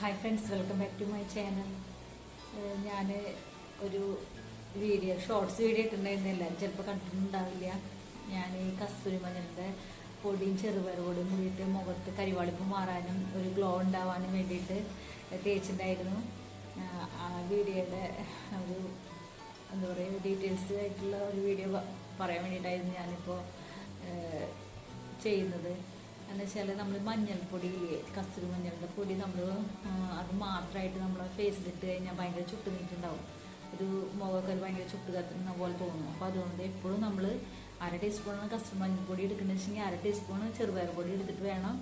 Hi friends welcome back to my channel ഞാൻ ഒരു video shorts video ഇട്ടിട്ടുണ്ടായിരുന്നു എല്ലാവരും ചിലപ്പോൾ കണ്ടിട്ടുണ്ടാവില്ല. ഞാൻ ഈ കസ്തൂരി മഞ്ഞളിന്റെ പൊടിയും ചെറുപയറുപൊടിയും കൂടിയിട്ട് മുഖത്ത് കരിവാളിപ്പ് മാറാനും ഒരു ഗ്ലോ ഉണ്ടാവാനും വേണ്ടിയിട്ട് തേച്ചിട്ടുണ്ടായിരുന്നു. ആ, വീഡിയോയുടെ ഒരു എന്താ പറയുക ഡീറ്റെയിൽസ് ആയിട്ടുള്ള ഒരു വീഡിയോ പറയാൻ വേണ്ടിയിട്ടായിരുന്നു ഞാനിപ്പോൾ ചെയ്യുന്നത്. എന്ന് വെച്ചാൽ നമ്മൾ മഞ്ഞൾപ്പൊടിയില്ലേ കസ്തൂരി മഞ്ഞളുടെ പൊടി നമ്മൾ അത് മാത്രമായിട്ട് നമ്മൾ ഫേസിലിട്ട് കഴിഞ്ഞാൽ ഭയങ്കര ചുട്ട് നീട്ടുണ്ടാവും ഒരു മുഖമൊക്കെ ഭയങ്കര ചുട്ട് കത്തുന്ന പോലെ തോന്നും. അപ്പോൾ അതുകൊണ്ട് എപ്പോഴും നമ്മൾ അര ടീസ്പൂൺ കസ്തൂരി മഞ്ഞൾപ്പൊടി എടുക്കുന്നത് വെച്ചെങ്കിൽ അര ടീസ്പൂൺ ചെറുപയർ പൊടി എടുത്തിട്ട് വേണം.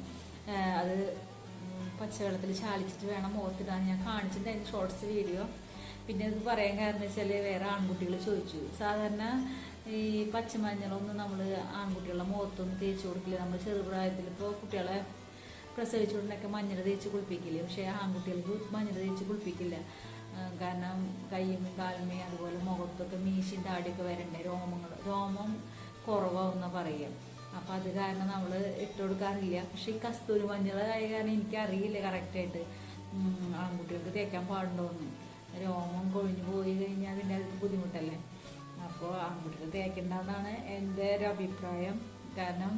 അത് പച്ചവെള്ളത്തിൽ ചാലിച്ചിട്ട് വേണം മുഖത്തിടാൻ. ഞാൻ കാണിച്ചിട്ടുണ്ടായിരുന്നു ഷോർട്സ് വീഡിയോ പിന്നെ ഇത് പറയാൻ കാരണം വെച്ചാൽ വേറെ ആൺകുട്ടികൾ ചോദിച്ചു. സാധാരണ ഈ പച്ചമഞ്ഞളൊന്നും നമ്മൾ ആൺകുട്ടികളുടെ മുഖത്തൊന്നും തേച്ച് കൊടുക്കില്ല. നമ്മൾ ചെറുപ്രായത്തിൽ ഇപ്പോൾ കുട്ടികളെ പ്രസവിച്ചുകൊണ്ടൊക്കെ മഞ്ഞൾ തേച്ച് കുളിപ്പിക്കില്ലേ? പക്ഷേ ആൺകുട്ടികൾക്ക് മഞ്ഞൾ തേച്ച് കുളിപ്പിക്കില്ല. കാരണം കയ്യും കാലുമേ അതുപോലെ മുഖത്തൊക്കെ മീശയും താടിയൊക്കെ വരണ്ടേ രോമങ്ങൾ രോമം കുറവാണെന്ന് പറയുക അപ്പം അത് കാരണം നമ്മൾ ഇട്ട് കൊടുക്കാറില്ല. പക്ഷേ ഈ കസ്തൂരി മഞ്ഞൾ ആയ കാരണം എനിക്കറിയില്ല കറക്റ്റായിട്ട്. ആൺകുട്ടികൾക്ക് തേക്കാൻ പാടുണ്ടോന്ന്. രോമം കൊഴിഞ്ഞു പോയി കഴിഞ്ഞാൽ പിന്നെ അത് ബുദ്ധിമുട്ടല്ലേ? അപ്പോൾ ആൺകുട്ടികൾ തേക്കേണ്ടതാണ് എന്റെ ഒരു അഭിപ്രായം. കാരണം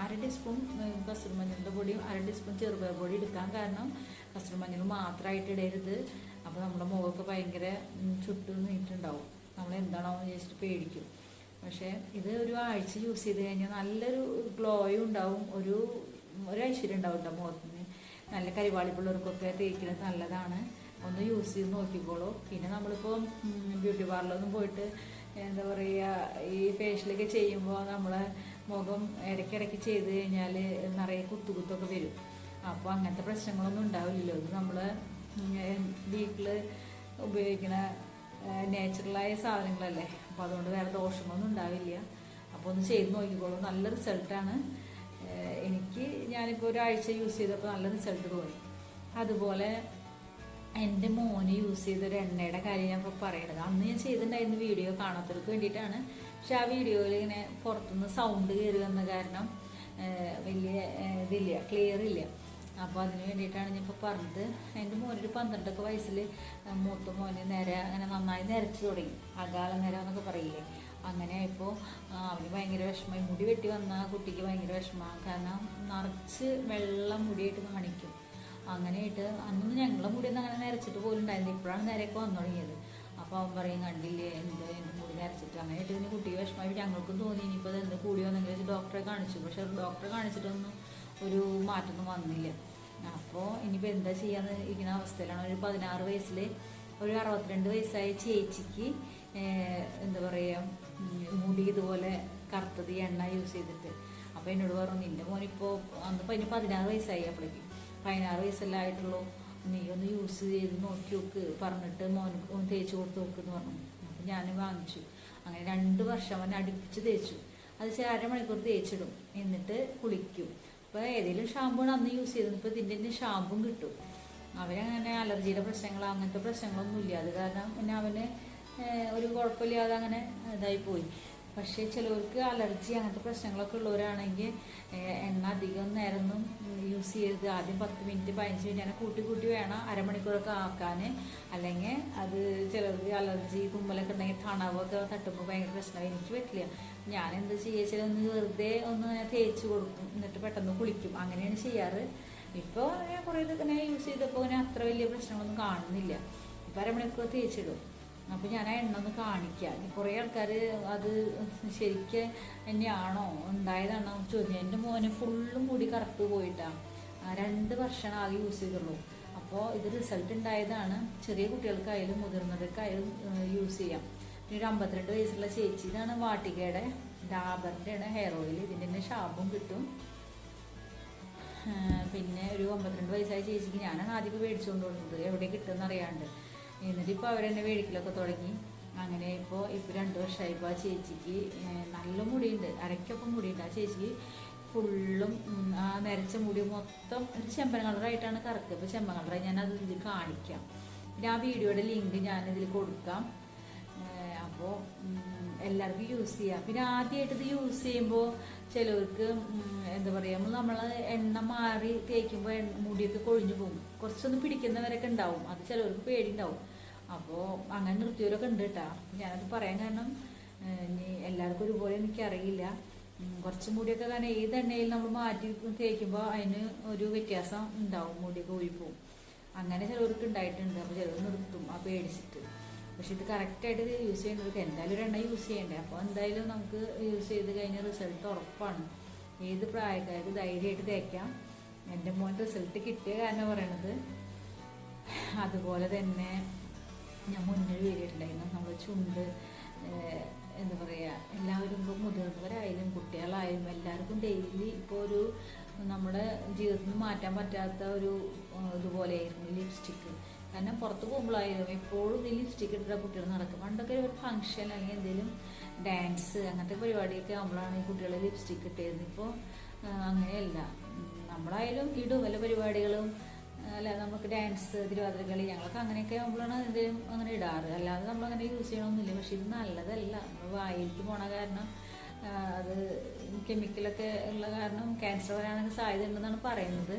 അര ടീസ്പൂൺ കസ്റ്റർ മഞ്ഞളുടെ പൊടിയും അര ടീസ്പൂൺ ചെറുപയർ പൊടി എടുക്കാൻ കാരണം കസ്റ്റർ മഞ്ഞൾ മാത്രമായിട്ട് ഇടരുത്. അപ്പോൾ നമ്മുടെ മുഖമൊക്കെ ഭയങ്കര ചുട്ടു നീട്ടുണ്ടാവും നമ്മൾ എന്താണോ ചോദിച്ചിട്ട് പേടിക്കും. പക്ഷേ ഇത് ഒരു ആഴ്ച യൂസ് ചെയ്ത് കഴിഞ്ഞാൽ നല്ലൊരു ഗ്ലോയും ഉണ്ടാവും. ഒരു ഒരു ഐശ്വര്യം ഉണ്ടാവും മുഖത്തിന്. നല്ല കരിവാളിപ്പുള്ളവർക്കൊക്കെ തേക്കുന്നത് നല്ലതാണ്. ഒന്ന് യൂസ് ചെയ്ത് നോക്കിക്കോളൂ. പിന്നെ നമ്മളിപ്പോൾ ബ്യൂട്ടി പാർലറൊന്നും പോയിട്ട് എന്താ പറയുക ഈ ഫേഷ്യലൊക്കെ ചെയ്യുമ്പോൾ നമ്മളെ മുഖം ഇടയ്ക്കിടയ്ക്ക് ചെയ്ത് കഴിഞ്ഞാൽ നിറയെ കുത്തുകുത്തൊക്കെ വരും. അപ്പോൾ അങ്ങനത്തെ പ്രശ്നങ്ങളൊന്നും ഉണ്ടാവില്ലല്ലോ. ഇത് നമ്മൾ വീട്ടിൽ ഉപയോഗിക്കുന്ന നാച്ചുറലായ സാധനങ്ങളല്ലേ. അപ്പോൾ അതുകൊണ്ട് വേറെ ദോഷങ്ങളൊന്നും ഉണ്ടാവില്ല. അപ്പോൾ ഒന്ന് ചെയ്ത് നോക്കിക്കോളൂ. നല്ല റിസൾട്ടാണ് എനിക്ക് ഞാനിപ്പോൾ ഒരാഴ്ച യൂസ് ചെയ്തപ്പോൾ നല്ല റിസൾട്ട് തോന്നി അതുപോലെ എന്റെ മോന് യൂസ് ചെയ്തൊരു എണ്ണയുടെ കാര്യം ഞാൻ ഇപ്പോൾ പറയണത്. അന്ന് ഞാൻ ചെയ്തിട്ടുണ്ടായിരുന്ന വീഡിയോ കാണാത്തവർക്ക് വേണ്ടിയിട്ടാണ്. പക്ഷെ ആ വീഡിയോയിൽ ഇങ്ങനെ പുറത്തുനിന്ന് സൗണ്ട് കയറി വന്ന കാരണം വലിയ ഇതില്ല ക്ലിയർ ഇല്ല. അപ്പോൾ അതിന് വേണ്ടിയിട്ടാണ് ഞാൻ ഇപ്പോൾ പറഞ്ഞത്. എന്റെ മോനൊരു പന്ത്രണ്ടൊക്കെ വയസ്സിൽ മൂത്ത മോന് നേരെ അങ്ങനെ നന്നായി നിരച്ചു തുടങ്ങി. അകാല നിര എന്നൊക്കെ പറയില്ലേ. അങ്ങനെ ഇപ്പോൾ അവന് ഭയങ്കര വിഷമമായി. മുടി വെട്ടി വന്ന കുട്ടിക്ക് ഭയങ്കര വിഷമമാണ് കാരണം നിറച്ച് വെള്ളം മുടിയായിട്ട് കാണിക്കും. അങ്ങനെയായിട്ട് അന്നൊന്നും ഞങ്ങളെ മുടിയൊന്നും അങ്ങനെ നരച്ചിട്ട് പോലും ഉണ്ടായിരുന്നു ഇപ്പോഴാണ് നേരെയൊക്കെ വന്നു തുടങ്ങിയത്. അപ്പോൾ അവൻ പറയും കണ്ടില്ലേ എന്ത് എന്തും മുടി നരച്ചിട്ട്. അങ്ങനെയായിട്ട് ഇതിന് കുട്ടിയെ വിഷമമായി ഞങ്ങൾക്കും തോന്നി. ഇനിയിപ്പോൾ അത് എന്ത് കൂടി വന്നെങ്കിൽ വെച്ച് ഡോക്ടറെ കാണിച്ചു. പക്ഷെ ഡോക്ടറെ കാണിച്ചിട്ടൊന്നും ഒരു മാറ്റമൊന്നും വന്നില്ല. അപ്പോൾ ഇനിയിപ്പോൾ എന്താ ചെയ്യാന്ന് ഇരിക്കുന്ന അവസ്ഥയിലാണ്. ഒരു പതിനാറ് വയസ്സിൽ ഒരു അറുപത്തിരണ്ട് വയസ്സായ ചേച്ചിക്ക് എന്താ പറയുക മുടി ഇതുപോലെ കറുത്തത് എണ്ണ യൂസ് ചെയ്തിട്ട്. അപ്പോൾ എന്നോട് പറഞ്ഞു നിന്റെ മോനിപ്പോൾ അന്ന് ഇനി പതിനാറ് വയസ്സായി അപ്പോഴേക്ക് പതിനാറ് വയസ്സല്ലേ ആയിട്ടുള്ളൂ നീ ഒന്ന് യൂസ് ചെയ്ത് നോക്കി നോക്ക്. പറഞ്ഞിട്ട് മോൻ ഒന്ന് തേച്ച് കൊടുത്ത് നോക്കെന്ന് പറഞ്ഞു. അപ്പം ഞാൻ വാങ്ങിച്ചു. അങ്ങനെ രണ്ട് വർഷം അവൻ അടുപ്പിച്ച് തേച്ചു. അത് ചെ- അരമണിക്കൂർ തേച്ചിടും. എന്നിട്ട് കുളിക്കും. അപ്പോൾ ഏതെങ്കിലും ഷാമ്പൂണ് അന്ന് യൂസ് ചെയ്തത്. ഇപ്പോൾ ഇതിന്റെ തന്നെ ഷാമ്പും കിട്ടും. അവരങ്ങനെ അലർജിയുടെ പ്രശ്നങ്ങളോ അങ്ങനത്തെ പ്രശ്നങ്ങളൊന്നും ഇല്ല അത് കാരണം പിന്നെ അവന് ഒരു കുഴപ്പമില്ലാതെ അങ്ങനെ ഇതായി പോയി. പക്ഷേ ചിലവർക്ക് അലർജി അങ്ങനത്തെ പ്രശ്നങ്ങളൊക്കെ ഉള്ളവരാണെങ്കിൽ എണ്ണ അധികം നേരമൊന്നും യൂസ് ചെയ്യരുത്. ആദ്യം പത്ത് മിനിറ്റ് പതിനഞ്ച് മിനിറ്റ് അങ്ങനെ കൂട്ടി കൂട്ടി വേണം അരമണിക്കൂറൊക്കെ ആക്കാൻ അല്ലെങ്കിൽ അത് ചിലർക്ക് അലർജി തുമ്മലൊക്കെ ഉണ്ടെങ്കിൽ തണവൊക്കെ തട്ടുമ്പോൾ ഭയങ്കര പ്രശ്നമാണ് എനിക്ക് പറ്റില്ല. ഞാൻ എന്ത് ചെയ്യുക ചില ഒന്ന് വെറുതെ ഒന്ന് തേച്ച് കൊടുക്കും. എന്നിട്ട് പെട്ടെന്ന് കുളിക്കും. അങ്ങനെയാണ് ചെയ്യാറ്. ഇപ്പോൾ കുറേ ഇതൊക്കെ യൂസ് ചെയ്തപ്പോൾ ഇങ്ങനെ അത്ര വലിയ പ്രശ്നങ്ങളൊന്നും കാണുന്നില്ല. ഇപ്പം അരമണിക്കൂർ തേച്ചിടും. അപ്പോൾ ഞാൻ ആ എണ്ണ ഒന്ന് കാണിക്കാം. കുറേ ആൾക്കാർ അത് ശരിക്ക് എന്നെയാണോ ഉണ്ടായതാണോ ചോദിച്ചു എന്റെ മോനെ ഫുള്ളും കൂടി കറുപ്പ് പോയിട്ടാണ് രണ്ട് വർഷം ആകെ യൂസ് ചെയ്തുള്ളൂ. അപ്പോൾ ഇത് റിസൾട്ട് ഉണ്ടായതാണ്. ചെറിയ കുട്ടികൾക്കായാലും മുതിർന്നവർക്കായാലും യൂസ് ചെയ്യാം. പിന്നെ ഒരു അമ്പത്തിരണ്ട് വയസ്സുള്ള ചേച്ചി ഇതാണ് വാട്ടികയുടെ. ഡാബറിന്റെയാണ് ഹെയർ ഓയിൽ ഇതിന്റെ തന്നെ ഷാമ്പും കിട്ടും. പിന്നെ ഒരു അമ്പത്തിരണ്ട് വയസ്സായ ചേച്ചിക്ക് ഞാനാണ് ആദ്യം മേടിച്ചുകൊണ്ട് കൊടുത്തത്. എവിടെ കിട്ടുമെന്ന് അറിയാണ്ട്. എന്നിട്ട് ഇപ്പോൾ അവരെന്നെ മേടിക്കലൊക്കെ തുടങ്ങി. അങ്ങനെ ഇപ്പോൾ ഇപ്പോൾ രണ്ട് വർഷമായി ഇപ്പോൾ ആ ചേച്ചിക്ക് നല്ല മുടിയുണ്ട്. അരയ്ക്കൊപ്പം മുടിയുണ്ട്. ആ ചേച്ചിക്ക് ഫുള്ളും ആ നരച്ച മുടി മൊത്തം ഒരു ചെമ്പൻ കളറായിട്ടാണ് കറക്ക് ഇപ്പോൾ ചെമ്പൻ കളറായി ഞാനത് ഇതിൽ കാണിക്കാം. പിന്നെ ആ വീഡിയോയുടെ ലിങ്ക് ഞാനിതിൽ കൊടുക്കാം. അപ്പോൾ എല്ലാവർക്കും യൂസ് ചെയ്യാം. പിന്നെ ആദ്യമായിട്ട് ഇത് യൂസ് ചെയ്യുമ്പോൾ ചിലവർക്ക് എന്താ പറയുക നമ്മൾ എണ്ണ മാറി തേക്കുമ്പോൾ മുടിയൊക്കെ കൊഴിഞ്ഞു പോകും. കുറച്ചൊന്ന് പിടിക്കുന്നവരൊക്കെ ഉണ്ടാവും. അത് ചിലവർക്ക് പേടിയുണ്ടാവും. അപ്പോൾ അങ്ങനെ നിർത്തിയവരൊക്കെ ഉണ്ട് കേട്ടോ ഞാനത് പറയാൻ കാരണം ഇനി എല്ലാവർക്കും ഒരുപോലെ എനിക്കറിയില്ല. കുറച്ചും മുടിയൊക്കെ കാരണം ഏത് എണ്ണയിൽ നമ്മൾ മാറ്റി തേക്കുമ്പോൾ അതിന് ഒരു വ്യത്യാസം ഉണ്ടാവും മുടിയൊക്കെ ഒഴിപ്പോവും അങ്ങനെ ചിലവർക്ക് ഉണ്ടായിട്ടുണ്ട് അപ്പോൾ ചിലർ നിർത്തും ആ പേടിച്ചിട്ട്. പക്ഷെ ഇത് കറക്റ്റായിട്ട് യൂസ് ചെയ്യുന്നവർക്ക് എന്തായാലും ഒരു എണ്ണ യൂസ് ചെയ്യണ്ടേ? അപ്പോൾ എന്തായാലും നമുക്ക് യൂസ് ചെയ്ത് കഴിഞ്ഞാൽ റിസൾട്ട് ഉറപ്പാണ്. ഏത് പ്രായക്കാർക്ക് ധൈര്യമായിട്ട് തേക്കാം? എന്റെ മോൻ റിസൾട്ട് കിട്ടിയ കാരണം പറയണത്. അതുപോലെ തന്നെ ഞാൻ മുന്നേ വീടുണ്ടായിരുന്നു നമ്മൾ ചുണ്ട് എന്താ പറയുക എല്ലാവരും ഇപ്പോൾ മുതിർന്നവരായാലും കുട്ടികളായാലും എല്ലാവർക്കും ഡെയിലി ഇപ്പോൾ ഒരു നമ്മുടെ ജീവിതത്തിൽ മാറ്റാൻ പറ്റാത്ത ഒരു ഇതുപോലെയായിരുന്നു ലിപ്സ്റ്റിക്ക് കാരണം പുറത്ത് പോകുമ്പോഴായാലും എപ്പോഴും ഈ ലിപ്സ്റ്റിക്ക് ഇട്ടിട്ട് കുട്ടികൾ നടക്കും. പണ്ടൊക്കെ ഒരു ഫംഗ്ഷൻ അല്ലെങ്കിൽ എന്തെങ്കിലും ഡാൻസ് അങ്ങനത്തെ പരിപാടിയൊക്കെ ആകുമ്പോഴാണ് ഈ കുട്ടികൾ ലിപ്സ്റ്റിക്ക് ഇട്ടിരുന്നത്. ഇപ്പോൾ അങ്ങനെയല്ല. നമ്മളായാലും ഇടും വല്ല പരിപാടികളും അല്ല നമുക്ക് ഡാൻസ് തിരുവാതിരക്കളി ഞങ്ങളൊക്കെ അങ്ങനെയൊക്കെ ആകുമ്പോഴാണ് എന്തെങ്കിലും അങ്ങനെ ഇടാറ്. അല്ലാതെ നമ്മൾ അങ്ങനെ യൂസ് ചെയ്യണമെന്നില്ല പക്ഷെ ഇത് നല്ലതല്ല. നമ്മൾ വായിലേക്ക് പോണ കാരണം അത് കെമിക്കലൊക്കെ ഉള്ള കാരണം ക്യാൻസർ വരാനൊക്കെ സാധ്യത ഉണ്ടെന്നാണ് പറയുന്നത്.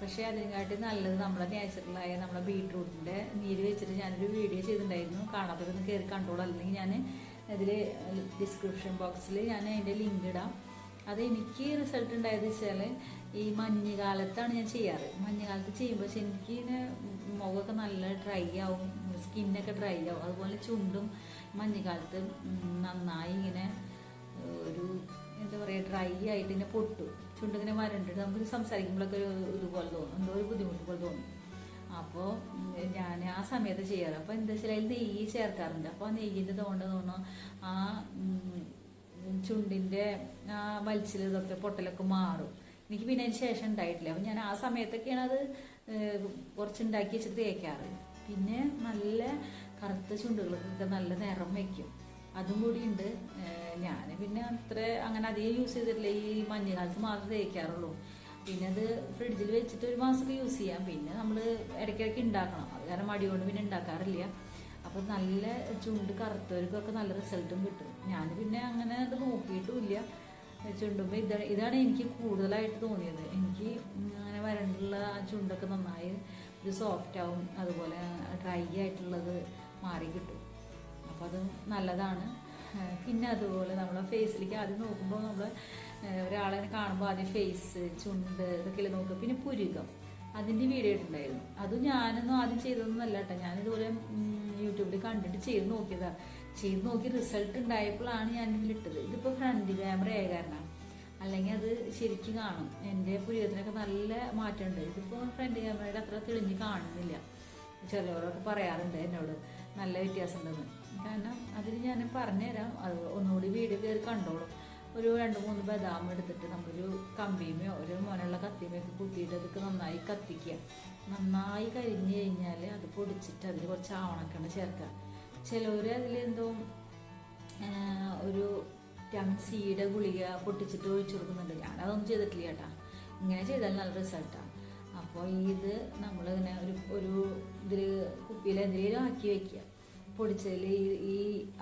പക്ഷേ അതിനെക്കാട്ടി നല്ലത് നമ്മുടെ നാച്ചുറലായ നമ്മുടെ ബീട്രൂട്ടിന്റെ നീര് വെച്ചിട്ട് ഞാനൊരു വീഡിയോ ചെയ്തിട്ടുണ്ടായിരുന്നു. കാണാത്തവരൊന്ന് കയറി കണ്ടോളൂ. അല്ലെങ്കിൽ ഞാൻ ഇതിൽ ഡിസ്ക്രിപ്ഷൻ ബോക്സിൽ ഞാൻ അതിന്റെ ലിങ്ക് ഇടാം. അത് എനിക്ക് റിസൾട്ട് ഉണ്ടായത് വെച്ചാൽ ഈ മഞ്ഞുകാലത്താണ് ഞാൻ ചെയ്യാറ്. മഞ്ഞുകാലത്ത് ചെയ്യുമ്പോൾ പക്ഷെ എനിക്ക് മുഖമൊക്കെ നല്ല ഡ്രൈ ആവും സ്കിന്നൊക്കെ ഡ്രൈ ആവും. അതുപോലെ ചുണ്ടും മഞ്ഞുകാലത്ത് നന്നായി ഇങ്ങനെ ഒരു എന്താ പറയുക ഡ്രൈ ആയിട്ട് ഇങ്ങനെ പൊട്ടു. ചുണ്ടിങ്ങനെ വരണ്ടിട്ട് നമുക്ക് സംസാരിക്കുമ്പോഴൊക്കെ ഒരു ഇതുപോലെ തോന്നും. എന്തോ ഒരു ബുദ്ധിമുട്ട് പോലെ തോന്നും. അപ്പോൾ ഞാൻ ആ സമയത്ത് ചെയ്യാറ്. അപ്പോൾ എന്താ വെച്ചാൽ അതിൽ നെയ്യ് ചേർക്കാറുണ്ട്. അപ്പോൾ ആ നെയ്യിന്റെ തോണ്ട തോന്നുന്നു ആ ചുണ്ടിന്റെ വലിച്ചിൽ ഇതൊക്കെ പൊട്ടലൊക്കെ മാറും. എനിക്ക് പിന്നെ അതിന് ശേഷം ഉണ്ടായിട്ടില്ല. അപ്പം ഞാൻ ആ സമയത്തൊക്കെയാണ് അത് കുറച്ചുണ്ടാക്കി വെച്ചിട്ട് തേക്കാറ്. പിന്നെ നല്ല കറുത്ത ചുണ്ടുകൾക്കൊക്കെ നല്ല നിറം വയ്ക്കും അതും കൂടി ഉണ്ട്. ഞാൻ പിന്നെ അത്ര അങ്ങനെ അധികം യൂസ് ചെയ്തിട്ടില്ല. ഈ മഞ്ഞുകാലത്ത് മാത്രമേ തേക്കാറുള്ളൂ. പിന്നെ അത് ഫ്രിഡ്ജിൽ വെച്ചിട്ട് ഒരു മാസമൊക്കെ യൂസ് ചെയ്യാം. പിന്നെ നമ്മൾ ഇടയ്ക്കിടയ്ക്ക് ഉണ്ടാക്കണം. അത് കാരണം മടി കൊണ്ട് പിന്നെ ഉണ്ടാക്കാറില്ല. അപ്പം നല്ല ചുണ്ട് കറുത്തവർക്കൊക്കെ നല്ല റിസൾട്ടും കിട്ടും. ഞാൻ പിന്നെ അങ്ങനെ അത് നോക്കിയിട്ടുമില്ല. ചുണ്ടുമ്പോൾ ഇതാണ് ഇതാണ് എനിക്ക് കൂടുതലായിട്ട് തോന്നിയത്. എനിക്ക് അങ്ങനെ വരണ്ടുള്ള ആ ചുണ്ടൊക്കെ നന്നായി ഒരു സോഫ്റ്റ് ആവും അതുപോലെ ഡ്രൈ ആയിട്ടുള്ളത് മാറി കിട്ടും. അപ്പോൾ അത് നല്ലതാണ്. പിന്നെ അതുപോലെ നമ്മളെ ഫേസിലേക്ക് ആദ്യം നോക്കുമ്പോൾ നമ്മൾ ഒരാളെ കാണുമ്പോൾ ആദ്യം ഫേസ് ചുണ്ട് ഇതൊക്കെയല്ലേ നോക്കുക. പിന്നെ പുരുകം. അതിന്റെ വീഡിയോ ഉണ്ടായിരുന്നു അത് ഞാനൊന്നും ആദ്യം ചെയ്തതൊന്നുമല്ല കേട്ടോ. ഞാനിതുപോലെ യൂട്യൂബിൽ കണ്ടിട്ട് ചെയ്ത് നോക്കിയതാണ് ചെയ്ത് നോക്കി റിസൾട്ട് ഉണ്ടായപ്പോഴാണ് ഞാൻ ഇതിലിട്ടത് ഇതിപ്പോൾ ഫ്രണ്ട് ക്യാമറ ആയ കാരണം. അല്ലെങ്കിൽ അത് ശരിക്കും കാണും. എന്റെ പുരികത്തിനൊക്കെ നല്ല മാറ്റമുണ്ട്. ഇതിപ്പോൾ ഫ്രണ്ട് ക്യാമറയുടെ അത്ര തെളിഞ്ഞ് കാണുന്നില്ല. ചിലവരൊക്കെ പറയാറുണ്ട് എന്നോട്. നല്ല വ്യത്യാസം ഉണ്ടെന്ന് കാരണം അതിന് ഞാൻ പറഞ്ഞുതരാം. അത് ഒന്നുകൂടി വീഡിയോ കയറി കണ്ടോളും. ഒരു രണ്ട് മൂന്ന് ബദാം എടുത്തിട്ട് നമ്മളൊരു കമ്പിയുമോ ഒരു മോനുള്ള കത്തിയുമൊക്കെ കുത്തിയിട്ട് അതൊക്കെ നന്നായി കത്തിക്കുക. നന്നായി കരിഞ്ഞ് കഴിഞ്ഞാൽ അത് പൊടിച്ചിട്ട് അതിൽ കുറച്ച് ആവണക്കണ് ചേർക്കുക. ചിലവർ അതിലെന്തോ ഒരു ടംസിയുടെ ഗുളിക പൊട്ടിച്ചിട്ട് ഒഴിച്ചു കൊടുക്കുന്നുണ്ട്. ഞാനതൊന്നും ചെയ്തിട്ടില്ല കേട്ടാ. ഇങ്ങനെ ചെയ്താൽ നല്ല റിസൾട്ടാണ് അപ്പോൾ ഇത് നമ്മളിങ്ങനെ ഒരു ഒരു ഇതിൽ കുപ്പിയിൽ എന്തെങ്കിലും ആക്കി വെക്കുക. പൊടിച്ചതിൽ ഈ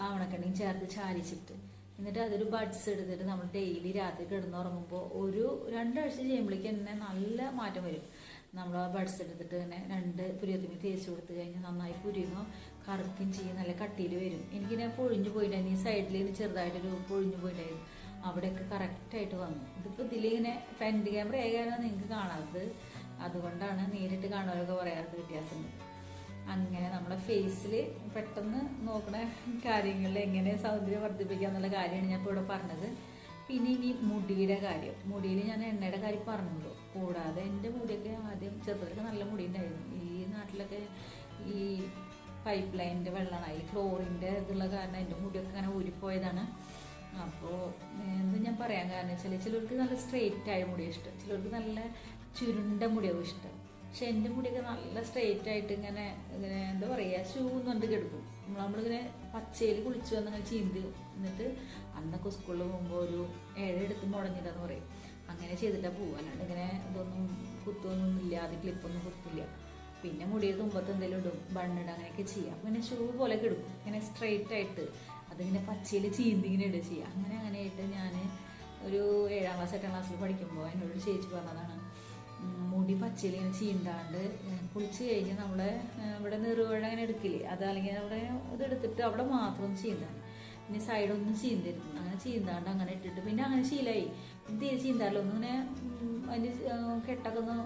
ആവണക്കണ്ണിയും ചേർത്ത് ചാരിച്ചിട്ട്. എന്നിട്ട് അതൊരു ബഡ്സ് എടുത്തിട്ട് നമ്മൾ ഡെയിലി രാത്രി കിടന്നുറങ്ങുമ്പോൾ ഒരു രണ്ടാഴ്ച ചെയ്യുമ്പോഴേക്ക് തന്നെ നല്ല മാറ്റം വരും. നമ്മൾ ആ ബഡ്സ് എടുത്തിട്ട് തന്നെ രണ്ട് പുരിയത്തിന് തേച്ച് കൊടുത്ത് കഴിഞ്ഞാൽ നന്നായി പുരിയുന്നു കറുക്കും ചെയ്യും നല്ല കട്ടിയിൽ വരും. എനിക്കിങ്ങനെ പൊഴിഞ്ഞു പോയിട്ടുണ്ടായിരുന്നു ഈ സൈഡിൽ ചെറുതായിട്ടൊരു പൊഴിഞ്ഞു പോയിട്ടുണ്ടായിരുന്നു അവിടെയൊക്കെ കറക്റ്റായിട്ട് വന്നു. ഇതിപ്പോൾ ഇതിലിങ്ങനെ ഫ്രണ്ട് ക്യാമറ ഏകാനാണ് നിങ്ങൾക്ക് കാണാത്തത് അതുകൊണ്ടാണ് നേരിട്ട് കാണാനൊക്കെ പറയാത്ത വ്യത്യാസമുണ്ട്. അങ്ങനെ നമ്മുടെ ഫേസിൽ പെട്ടെന്ന് നോക്കുന്ന കാര്യങ്ങളിൽ എങ്ങനെ സൗന്ദര്യം വർദ്ധിപ്പിക്കുക എന്നുള്ള കാര്യമാണ് ഞാൻ ഇപ്പോൾ ഇവിടെ പറഞ്ഞത്. പിന്നെ ഇനി മുടിയുടെ കാര്യം. മുടിയിൽ ഞാൻ എണ്ണയുടെ കാര്യം പറഞ്ഞുള്ളൂ കൂടാതെ എന്റെ മുടിയൊക്കെ ആദ്യം ചെറുതൊക്കെ നല്ല മുടി ഉണ്ടായിരുന്നു. ഈ നാട്ടിലൊക്കെ ഈ പൈപ്പ് ലൈനിന്റെ വെള്ളമാണ്. അതിൽ ക്ലോറിന്റെ ഇതുള്ള കാരണം എന്റെ മുടിയൊക്കെ അങ്ങനെ ഊരിപ്പോയതാണ്. അപ്പോൾ എന്ത് ഞാൻ പറയാൻ കാരണം വെച്ചാൽ ചിലർക്ക് നല്ല സ്ട്രെയിറ്റ് ആയ മുടിയാണ് ഇഷ്ടം. ചിലർക്ക് നല്ല ചുരുണ്ട മുടിയാവും ഇഷ്ടം. പക്ഷെ എന്റെ മുടിയൊക്കെ നല്ല സ്ട്രെയിറ്റ് ആയിട്ട് ഇങ്ങനെ ഇങ്ങനെ എന്താ പറയുക ഷൂ എന്നുകൊണ്ട് കിടക്കും നമ്മളിങ്ങനെ പച്ചയിൽ കുളിച്ചു വന്നങ്ങനെ ചീന്തി എന്നിട്ട് അന്നൊക്കെ സ്കൂളിൽ പോകുമ്പോൾ ഒരു ഏഴെടുത്ത് മുടങ്ങില്ലെന്ന് പറയും. അങ്ങനെ ചെയ്തിട്ടാണ് പോകും അല്ലാണ്ട് ഇങ്ങനെ ഇതൊന്നും കുത്തൊന്നും ഇല്ല അത് ക്ലിപ്പൊന്നും കുത്തില്ല. പിന്നെ മുടിയുടെ തുമ്പത്ത് എന്തെങ്കിലും ഇടും ബണ്ണിടും അങ്ങനെയൊക്കെ ചെയ്യാം. പിന്നെ ഷൂ പോലെ കിടക്കും. ഇങ്ങനെ സ്ട്രെയിറ്റ് ആയിട്ട് അത് അതിങ്ങനെ പച്ചയിൽ ചീന്തി ഇങ്ങനെ ഇടുക ചെയ്യുക അങ്ങനെ അങ്ങനെ ആയിട്ട് ഞാൻ ഒരു ഏഴാം ക്ലാസ് എട്ടാം ക്ലാസ്സിൽ പഠിക്കുമ്പോൾ എന്നോട് ചേച്ചി പറഞ്ഞതാണ് മുടി പച്ചയിൽ ഇങ്ങനെ ഏഹ്, കുളിച്ച് കഴിഞ്ഞ് നമ്മളെ ഏഹ്, ഇവിടെ നെറുകഴ അങ്ങനെ എടുക്കില്ലേ? അത് അല്ലെങ്കിൽ അവിടെ ഇതെടുത്തിട്ട് അവിടെ മാത്രം ചീന്താൻ പിന്നെ സൈഡൊന്നും ചീന്തരുത് അങ്ങനെ ചീന്താണ്ട് അങ്ങനെ ഇട്ടിട്ട് പിന്നെ അങ്ങനെ ശീലമായി തീരെ ചീന്താറില്ല. ഒന്ന് ഇങ്ങനെ ഉം, അതിന്റെ കെട്ടൊക്കെ ഒന്ന്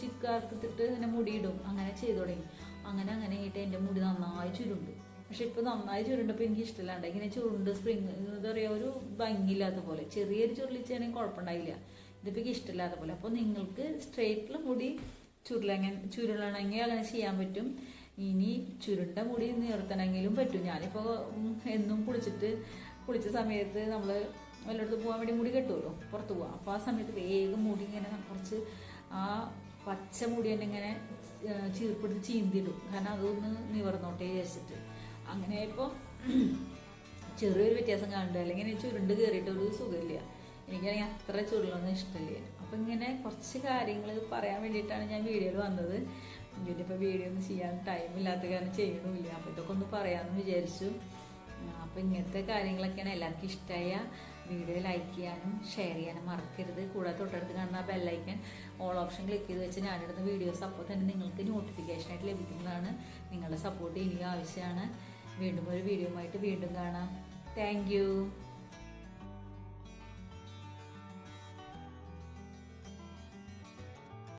ചിക്കാർത്തിട്ട് ഇങ്ങനെ മുടിയിടും. അങ്ങനെ ചെയ്തു തുടങ്ങി. അങ്ങനെ അങ്ങനെ ആയിട്ട് എന്റെ മുടി നന്നായി ചുരുണ്ട്. പക്ഷെ ഇപ്പോൾ നന്നായി ചുരുണ്ടപ്പോൾ എനിക്ക് ഇഷ്ടമില്ലാണ്ട്. ഇങ്ങനെ ചുരുണ്ട് സ്പ്രിങ് എന്താ പറയുക ഒരു ഭംഗിയില്ലാത്ത പോലെ. ചെറിയൊരു ചുരുളിച്ചാണെങ്കിൽ കുഴപ്പമുണ്ടായില്ല. ഇതിപ്പോൾ ഇഷ്ടമില്ലാത്ത പോലെ. അപ്പോൾ നിങ്ങൾക്ക് സ്ട്രെയിറ്റിൽ മുടി ചുരുളങ്ങ ചുരുളണമെങ്കിൽ അങ്ങനെ ചെയ്യാൻ പറ്റും. ഇനി ചുരുണ്ട മുടി നിർത്തണമെങ്കിലും പറ്റും. ഞാനിപ്പോൾ എന്നും കുളിച്ചിട്ട് കുളിച്ച സമയത്ത് നമ്മൾ വല്ലയിടത്ത് പോകാൻ വേണ്ടി മുടി കെട്ടുമല്ലോ പുറത്ത് പോകാം അപ്പോൾ ആ സമയത്ത് വേഗം മുടി ഇങ്ങനെ കുറച്ച് ആ പച്ച മുടി തന്നെ ഇങ്ങനെ ചീർപ്പെടുത്ത് ചീന്തിടും. കാരണം അതൊന്ന് നിവർന്നോട്ടെ വിചാരിച്ചിട്ട്. അങ്ങനെ ഇപ്പോൾ ചെറിയൊരു വ്യത്യാസം കാണുന്നുണ്ട്. അല്ലെങ്കിൽ ചുരുണ്ട് കയറിയിട്ട് ഒരു സുഖമില്ല. എനിക്കാണെങ്കിൽ അത്ര ചുരുളൊന്നും ഇഷ്ടമില്ല. അപ്പം ഇങ്ങനെ കുറച്ച് കാര്യങ്ങൾ പറയാൻ വേണ്ടിയിട്ടാണ് ഞാൻ വീഡിയോയിൽ വന്നത്. ഇതിപ്പോൾ വീഡിയോ ഒന്നും ചെയ്യാൻ ടൈമില്ലാത്ത കാരണം ചെയ്യണമില്ല അപ്പോൾ ഇതൊക്കെ ഒന്ന് പറയാമെന്ന് വിചാരിച്ചു. അപ്പോൾ ഇങ്ങനത്തെ കാര്യങ്ങളൊക്കെയാണ് എല്ലാവർക്കും ഇഷ്ടമായ വീഡിയോ ലൈക്ക് ചെയ്യാനും ഷെയർ ചെയ്യാനും മറക്കരുത്. കൂടാതെ തൊട്ടടുത്ത് കാണുന്ന ആ ബെല്ലൈക്കൻ ഓൾ ഓപ്ഷൻ ക്ലിക്ക് ചെയ്ത് വെച്ച് ഞാനിടുന്ന വീഡിയോസ് അപ്പോൾ തന്നെ നിങ്ങൾക്ക് നോട്ടിഫിക്കേഷനായിട്ട് ലഭിക്കുന്നതാണ്. നിങ്ങളുടെ സപ്പോർട്ട് ഇനിയും ആവശ്യമാണ്. വീണ്ടും ഒരു വീഡിയോ ആയിട്ട് വീണ്ടും കാണാം. താങ്ക്